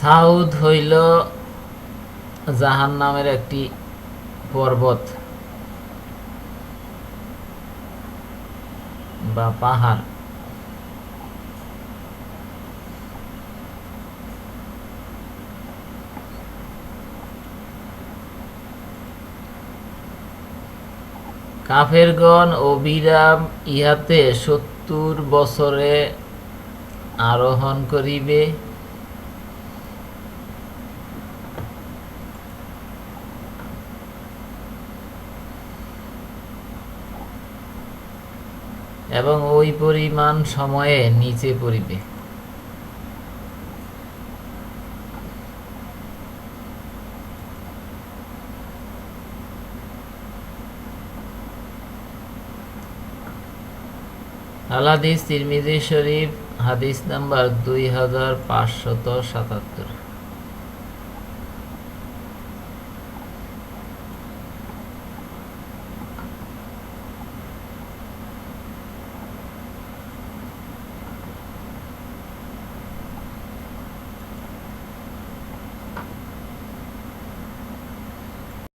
সাউদ হইল জাহান নামের একটি পর্বত বা পাহাড়। কাফেরগণ অবিরাম ইহাতে সত্তর বছরে আরোহণ করিবে। এবং ওই পরিমাণ সময়ে নিচে পড়িবে। আলাদিস তিরমিজি শরীফ, হাদিস নাম্বার দুই হাজার পাঁচশত সাতাত্তর।